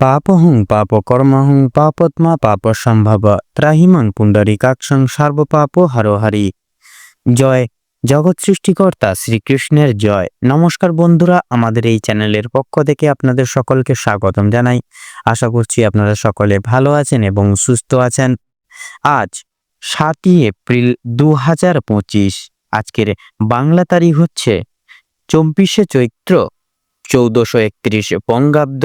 পাপহং পাপকর্মহং পাপত্মা পাপসম্ভব। ত্রাহিমাং পুণ্ডরিকাক্ষং সর্বপাপ হারোহারি। জয়। জগৎ সৃষ্টিকর্তা শ্রীকৃষ্ণের জয়। নমস্কার বন্ধুরা, আমাদের এই চ্যানেলের পক্ষ থেকে আপনাদের সকলকে স্বাগতম জানাই। আশা করছি আপনারা সকলে ভালো আছেন এবং সুস্থ আছেন। আজ সাতই এপ্রিল দু হাজার পঁচিশ। আজকের বাংলা তারিখ হচ্ছে চব্বিশে চৈত্র চৌদ্দশো একত্রিশ বঙ্গাব্দ।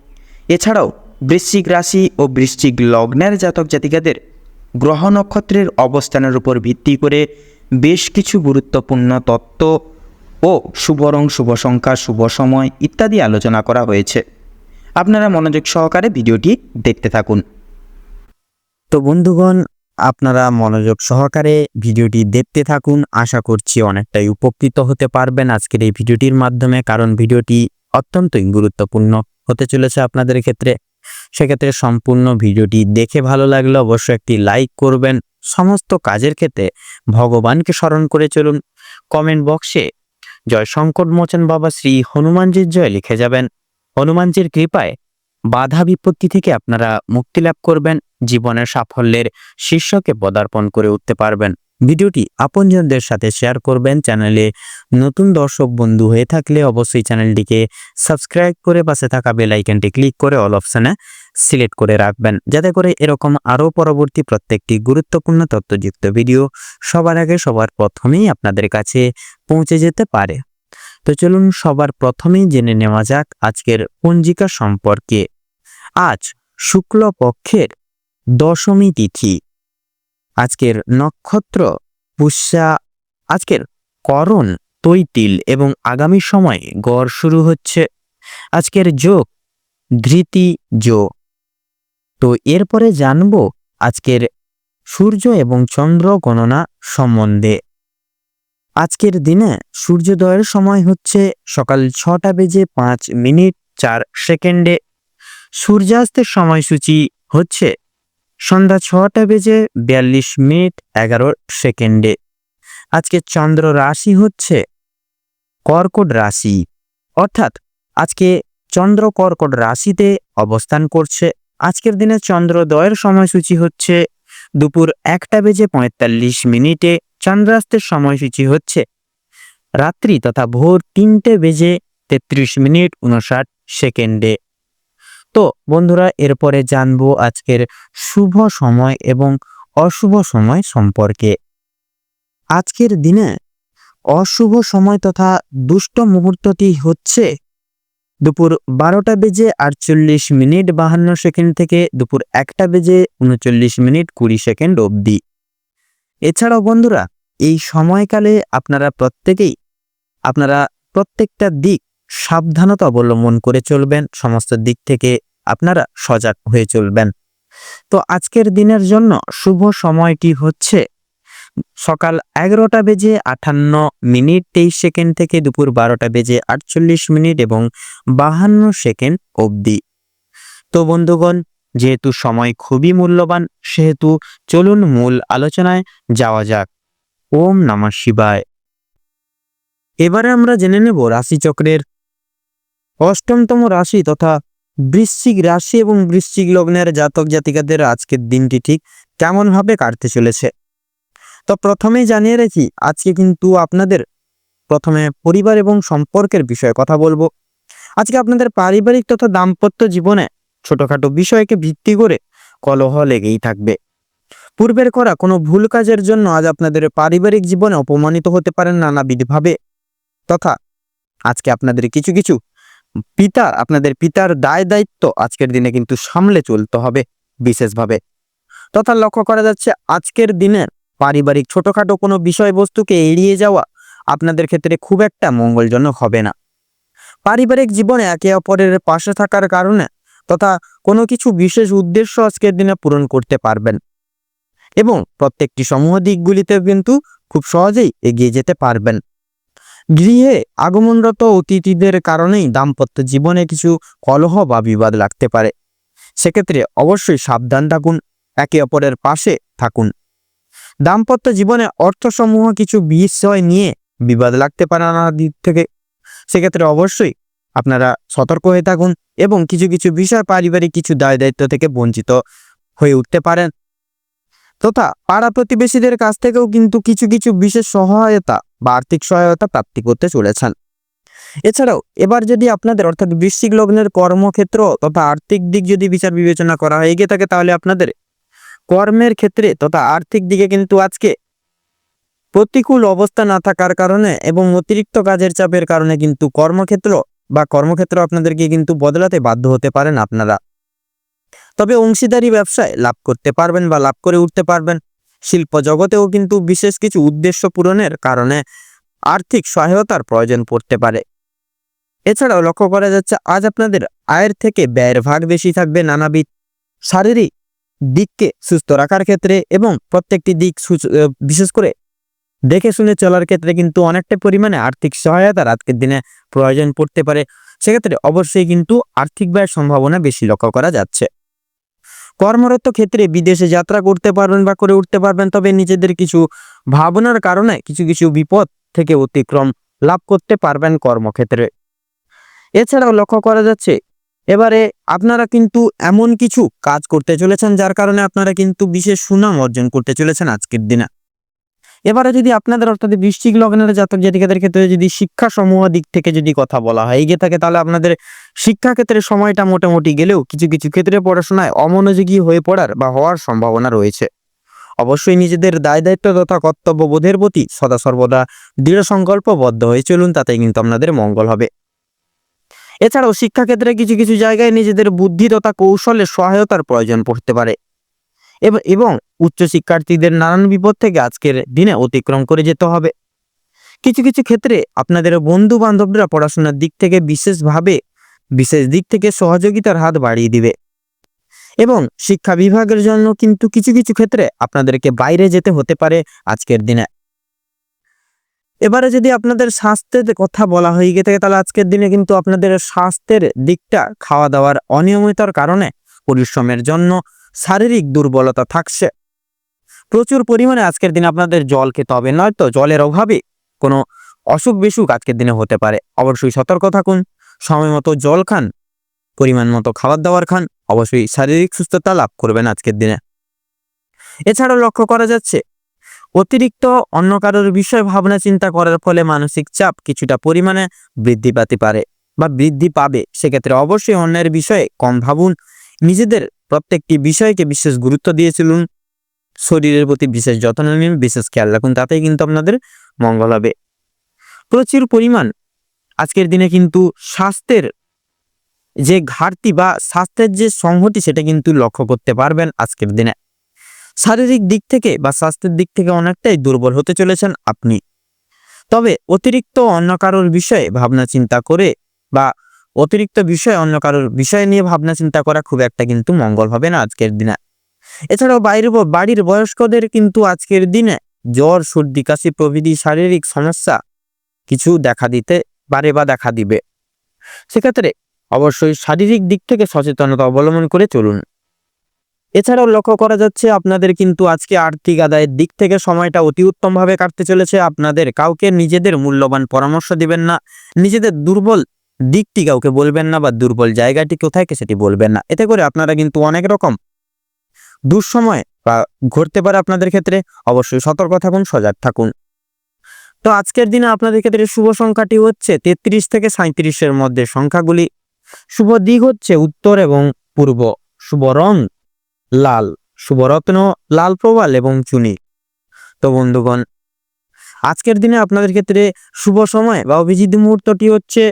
এছাড়াও বৃশ্চিক রাশি ও বৃশ্চিক লগ্নের জাতক জাতিকাদের গ্রহ নক্ষত্রের অবস্থানের উপর ভিত্তি করে বেশ কিছু গুরুত্বপূর্ণ তত্ত্ব ও শুভ রং, শুভ সংখ্যা, শুভ সময় ইত্যাদি আলোচনা করা হয়েছে। আপনারা মনোযোগ সহকারে ভিডিওটি দেখতে থাকুন। তো বন্ধুগণ, আপনারা মনোযোগ সহকারে ভিডিওটি দেখতে থাকুন। আশা করছি অনেকটাই উপকৃত হতে পারবেন আজকের এই ভিডিওটির মাধ্যমে, কারণ ভিডিওটি অত্যন্তই গুরুত্বপূর্ণ হতে চলেছে আপনাদের ক্ষেত্রে। সেক্ষেত্রে সম্পূর্ণ ভিডিওটি দেখে ভালো লাগলে অবশ্যই একটি লাইক করবেন। সমস্ত কাজের ক্ষেত্রে ভগবানকে স্মরণ করে চলুন। কমেন্ট বক্সে জয় সংকট মোচন বাবা শ্রী হনুমানজির জয় লিখে যাবেন। হনুমানজির কৃপায় বাধা বিপত্তি থেকে আপনারা মুক্তি লাভ করবেন। জীবনের সাফল্যের শীর্ষকে পদার্পণ করে উঠতে পারবেন। ভিডিওটি আপনজনদের সাথে শেয়ার করবেন। চ্যানেলে নতুন দর্শক বন্ধু হয়ে থাকলে অবশ্যই চ্যানেলটিকে সাবস্ক্রাইব করে পাশে থাকা বেল আইকনটি ক্লিক করে অল অপশনে সিলেক্ট করে রাখবেন। যাতে করে এরকম আরও পরবর্তী প্রত্যেকটি গুরুত্বপূর্ণ তথ্যযুক্ত ভিডিও সবার আগে সবার প্রথমেই আপনাদের কাছে পৌঁছে যেতে পারে। তো চলুন সবার প্রথমেই জেনে নেওয়া যাক আজকের পঞ্জিকা সম্পর্কে। আজ শুক্লপক্ষের দশমী তিথি। আজকের নক্ষত্র, পুষ্যা, আজকের করণ, তৈতিল এবং আগামী সময়ে গড় শুরু হচ্ছে। আজকের যোগ, ধৃতি যোগ। তো এরপরে জানব আজকের সূর্য এবং চন্দ্র গণনা সম্বন্ধে। আজকের দিনে সূর্যোদয়ের সময় হচ্ছে সকাল ছটা বেজে পাঁচ মিনিট চার সেকেন্ডে। সূর্যাস্তের সময়সূচি হচ্ছে সন্ধ্যা ছটা বেজে বিয়াল্লিশ মিনিট এগারো সেকেন্ডে। আজকে চন্দ্র রাশি হচ্ছে কর্কট রাশি। অর্থাৎ আজকে চন্দ্র কর্কট রাশিতে অবস্থান করছে। আজকের দিনে চন্দ্রোদয়ের সময়সূচি হচ্ছে দুপুর একটা বেজে পঁয়তাল্লিশ মিনিটে। চন্দ্রাস্তের সময়সূচি হচ্ছে রাত্রি তথা ভোর তিনটে বেজে তেত্রিশ মিনিট উনষাট সেকেন্ডে। তো বন্ধুরা, এরপরে জানব আজকের শুভ সময় এবং অশুভ সময় সম্পর্কে। আজকের দিনে অশুভ সময় তথা দুষ্ট মুহূর্তটি হচ্ছে দুপুর বারোটা বেজে আটচল্লিশ মিনিট বাহান্ন সেকেন্ড থেকে দুপুর একটা বেজে উনচল্লিশ মিনিট কুড়ি সেকেন্ড অবধি। এছাড়াও বন্ধুরা, এই সময়কালে আপনারা প্রত্যেকেই, আপনারা প্রত্যেকটা দিক সাবধানতা অবলম্বন করে চলবেন, সমস্ত দিক থেকে আপনারা সজাগ হয়ে চলবেন। তো আজকের দিনের জন্য শুভ সময়টি হচ্ছে সকাল এগারোটা বেজে আটান্ন মিনিট, তেইশ সেকেন্ড থেকে দুপুর বারোটা বেজে আটচল্লিশ মিনিট এবং বাহান্ন সেকেন্ড অবধি। তো বন্ধুগণ, যেহেতু সময় খুবই মূল্যবান, সেহেতু চলুন মূল আলোচনায় যাওয়া যাক। ওম নমঃ শিবায়। এবারে আমরা জেনে নেব রাশিচক্রের অষ্টমতম রাশি তথা বৃশ্চিক রাশি এবং বৃশ্চিক লগ্নের জাতক জাতিকাদের আজকের দিনটি ঠিক কেমনভাবে কাটতে চলেছে? তো প্রথমেই জানিয়ে রেখি, আজকে কিন্তু আপনাদের প্রথমে পরিবার এবং সম্পর্কের বিষয়ে কথা বলব। আজকে আপনাদের পারিবারিক তথা দাম্পত্য জীবনে ছোটখাটো বিষয়কে ভিত্তি করে কলহ লেগেই থাকবে। পূর্বের করা কোনো ভুল কাজের জন্য আজ আপনাদের পারিবারিক জীবনে অপমানিত হতে পারেন নানাবিধভাবে। তথা আজকে আপনাদের কিছু কিছু পিতা, আপনাদের পিতার দায় দায়িত্ব আজকের দিনে কিন্তু সামলে চলতে হবে বিশেষভাবে। তথা লক্ষ্য করা যাচ্ছে আজকের দিনের পারিবারিক ছোটখাটো কোনো বিষয়বস্তুকে এড়িয়ে যাওয়া আপনাদের ক্ষেত্রে খুব একটা মঙ্গলজনক হবে না। পারিবারিক জীবনে একে অপরের পাশে থাকার কারণে তথা কোনো কিছু বিশেষ উদ্দেশ্য আজকের দিনে পূরণ করতে পারবেন। এবং প্রত্যেকটি সমূহ দিকগুলিতে কিন্তু খুব সহজেই এগিয়ে যেতে পারবেন। গৃহে আগমনরত অতিথিদের কারণেই দাম্পত্য জীবনে কিছু কলহ বা বিবাদ লাগতে পারে। সেক্ষেত্রে অবশ্যই সাবধান থাকুন, একে অপরের পাশে থাকুন। দাম্পত্য জীবনে অর্থসমূহ কিছু বিষয় নিয়ে বিবাদ লাগতে পারে নানা দিক থেকে। সেক্ষেত্রে অবশ্যই আপনারা সতর্ক হয়ে থাকুন এবং কিছু কিছু বিষয় পারিবারিক কিছু দায় দায়িত্ব থেকে বঞ্চিত হয়ে উঠতে পারেন। তথা পাড়া প্রতিবেশীদের কাছ থেকেও কিন্তু কিছু কিছু বিশেষ সহায়তা বা আর্থিক সহায়তা প্রাপ্তি করতে চলেছেন। এছাড়াও এবার যদি আপনাদের অর্থাৎ বৃশ্চিক লগ্নের কর্মক্ষেত্র তথা আর্থিক দিক যদি বিচার বিবেচনা করা হয়ে গিয়ে থাকে তাহলে আপনাদের কর্মের ক্ষেত্রে তথা আর্থিক দিকে কিন্তু আজকে প্রতিকূল অবস্থা না থাকার কারণে এবং অতিরিক্ত কাজের চাপের কারণে কিন্তু কর্মক্ষেত্র বা কর্মক্ষেত্র আপনাদেরকে কিন্তু বদলাতে বাধ্য হতে পারেন আপনারা। তবে অংশীদারি ব্যবসায় লাভ করতে পারবেন বা লাভ করে উঠতে পারবেন। শিল্প জগতেও কিন্তু বিশেষ কিছু উদ্দেশ্য পূরণের কারণে আর্থিক সহায়তার প্রয়োজন পড়তে পারে। এছাড়াও লক্ষ্য করা যাচ্ছে, আজ আপনাদের আয়ের থেকে ব্যয়ের ভাগ বেশি থাকবে নানাবিধ শারীরিক দিককে সুস্থ রাখার ক্ষেত্রে এবং প্রত্যেকটি দিক বিশেষ করে দেখে শুনে চলার ক্ষেত্রে কিন্তু অনেকটা পরিমাণে আর্থিক সহায়তার আজকের দিনে প্রয়োজন পড়তে পারে। সেক্ষেত্রে অবশ্যই কিন্তু আর্থিক ব্যয়ের সম্ভাবনা বেশি লক্ষ্য করা যাচ্ছে। কর্মরত ক্ষেত্রে বিদেশে যাত্রা করতে পারবেন বা করে উঠতে পারবেন, তবে নিজেদের কিছু ভাবনার কারণে কিছু কিছু বিপদ থেকে অতিক্রম লাভ করতে পারবেন কর্মক্ষেত্রে। এছাড়াও লক্ষ্য করা যাচ্ছে, এবারে আপনারা কিন্তু এমন কিছু কাজ করতে চলেছেন যার কারণে আপনারা কিন্তু বিশেষ সুনাম অর্জন করতে চলেছেন আজকের দিনে। এবারে যদি আপনাদের অর্থাৎ বৃশ্চিক লগ্নের জাতক জাতিকাদের ক্ষেত্রে যদি শিক্ষা সমূহ দিক থেকে যদি কথা বলা হয় এগিয়ে থাকে তাহলে আপনাদের শিক্ষা ক্ষেত্রে সময়টা মোটামুটি গেলেও কিছু কিছু ক্ষেত্রে পড়াশোনায় অমনোযোগী হয়ে পড়ার বা হওয়ার সম্ভাবনা রয়েছে। অবশ্যই নিজেদের দায় দায়িত্ব তথা কর্তব্যবোধের প্রতি সদা সর্বদা দৃঢ় সংকল্পবদ্ধ হয়ে চলুন তাতে কিন্তু আপনাদের মঙ্গল হবে। এছাড়াও শিক্ষাক্ষেত্রে কিছু কিছু জায়গায় নিজেদের বুদ্ধি তথা কৌশলের সহায়তার প্রয়োজন পড়তে পারে। এব- উচ্চ শিক্ষার্থীদের নানান বিপদ থেকে আজকের দিনে অতিক্রম করে যেতে হবে। কিছু কিছু ক্ষেত্রে আপনাদের বন্ধু বান্ধবরা পড়াশোনার দিক থেকে বিশেষভাবে, বিশেষ দিক থেকে সহযোগিতার হাত বাড়িয়ে দিবে। এবং শিক্ষা বিভাগের জন্য কিন্তু কিছু কিছু ক্ষেত্রে আপনাদেরকে বাইরে যেতে হতে পারে আজকের দিনে। এবারে যদি আপনাদের স্বাস্থ্যের কথা বলা হয়ে গিয়ে থাকে, তাহলে আজকের দিনে কিন্তু আপনাদের স্বাস্থ্যের দিকটা খাওয়া দাওয়ার অনিয়মিতার কারণে পরিশ্রমের জন্য শারীরিক দুর্বলতা থাকছে। প্রচুর পরিমাণে আজকের দিনে আপনাদের জল খেতে হবে, নয়তো জলের অভাবে কোনো অসুখ বিসুখ আজকের দিনে হতে পারে। অবশ্যই সতর্ক থাকুন, সময় মতো জল খান, পরিমাণ মতো খাবার দাবার খান, অবশ্যই শারীরিক সুস্থতা লাভ করবেন আজকের দিনে। এছাড়াও লক্ষ্য করা যাচ্ছে, অতিরিক্ত অন্য কারোর বিষয় ভাবনা চিন্তা করার ফলে মানসিক চাপ কিছুটা পরিমাণে বৃদ্ধি পাতে পারে বা বৃদ্ধি পাবে। সেক্ষেত্রে অবশ্যই অন্যের বিষয়ে কম ভাবুন, নিজেদের প্রত্যেকটি বিষয়কে বিশেষ গুরুত্ব দিয়ে চলুন শরীরের প্রতি বিশেষ যত্ন নিন বিশেষ খেয়াল রাখুন, তাতেই কিন্তু আপনাদের মঙ্গল হবে। প্রচুর পরিমাণ আজকের দিনে কিন্তু স্বাস্থ্যের যে ঘাটতি বা স্বাস্থ্যের যে সংহতি, সেটা কিন্তু লক্ষ্য করতে পারবেন আজকের দিনে। শারীরিক দিক থেকে বা স্বাস্থ্যের দিক থেকে অনেকটাই দুর্বল হতে চলেছেন আপনি। তবে অতিরিক্ত অন্য কারোর বিষয়ে ভাবনা চিন্তা করে বা অতিরিক্ত বিষয়, অন্য কারোর বিষয় নিয়ে ভাবনা চিন্তা করা খুব একটা কিন্তু মঙ্গল হবে না আজকের দিনে। এছাড়াও বাইরে বাড়ির বয়স্কদের কিন্তু আজকের দিনে জ্বর, সর্দি, কাশি প্রভৃতি শারীরিক সমস্যা কিছু দেখা দিতে পারে বা দেখা দিবে। সেক্ষেত্রে অবশ্যই শারীরিক দিক থেকে সচেতনতা অবলম্বন করে চলুন। এছাড়াও লক্ষ্য করা যাচ্ছে, আপনাদের কিন্তু আজকে আর্থিক আদায়ের দিক থেকে সময়টা অতি উত্তমভাবে কাটতে চলেছে। আপনাদের কাউকে নিজেদের মূল্যবান পরামর্শ দিবেন না। নিজেদের দুর্বল দিকটি কাউকে বলবেন না বা দুর্বল জায়গাটি কোথায় সেটি বলবেন না। এতে করে আপনারা কিন্তু অনেক রকম দুঃসময় বা ঘটতে পারে আপনাদের ক্ষেত্রে। অবশ্যই সতর্ক থাকুন, সজাগ থাকুন। তো আজকের দিনে আপনাদের ক্ষেত্রে শুভ সংখ্যাটি হচ্ছে তেত্রিশ থেকে সাঁত্রিশের মধ্যে। সংখ্যাগুলি শুভ দিক হচ্ছে উত্তর এবং পূর্ব। শুভ রং লাল শুভরত্ন লাল প্রবাল এবং চুনি। তো বন্ধুগণ, আজকের দিনে আপনাদের ক্ষেত্রে শুভ সময় বা অভিজিৎ মুহূর্তটি হচ্ছে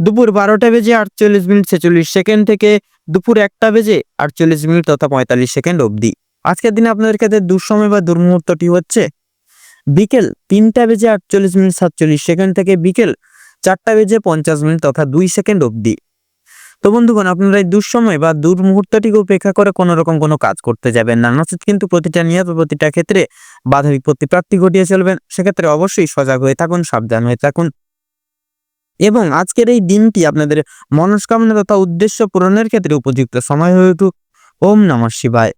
দুপুর বারোটা বেজে আটচল্লিশ মিনিট ছেচল্লিশ সেকেন্ড থেকে দুপুর একটা বেজে আটচল্লিশ মিনিট তথা পঁয়তাল্লিশ সেকেন্ড অবধি। আজকের দিনে আপনাদের কাছে দুঃসময় বা দুর্মুহূর্তটি হচ্ছে, বিকেল তিনটা বেজে আটচল্লিশ মিনিট সাতচল্লিশ সেকেন্ড থেকে বিকেল চারটা বেজে পঞ্চাশ মিনিট তথা দুই সেকেন্ড অবধি। তো বন্ধুগণ, আপনারা এই দুঃসময় বা দুর্মুহূর্তটিকে উপেক্ষা করে কোনো রকম কোনো কাজ করতে যাবেন না। নচেত কিন্তু প্রতিটা নিয়ত প্রতিটা ক্ষেত্রে বাধা বিপত্তি প্রাপ্তি ঘটিয়ে চলবেন। সেক্ষেত্রে অবশ্যই সজাগ হয়ে থাকুন, সাবধান হয়ে থাকুন। এবং আজকের এই দিনটি আপনাদের মনস্কামনা তথা উদ্দেশ্য পূরণের ক্ষেত্রে উপযুক্ত। সময় হয়ে উঠুক। ওম নমঃ শিবায়।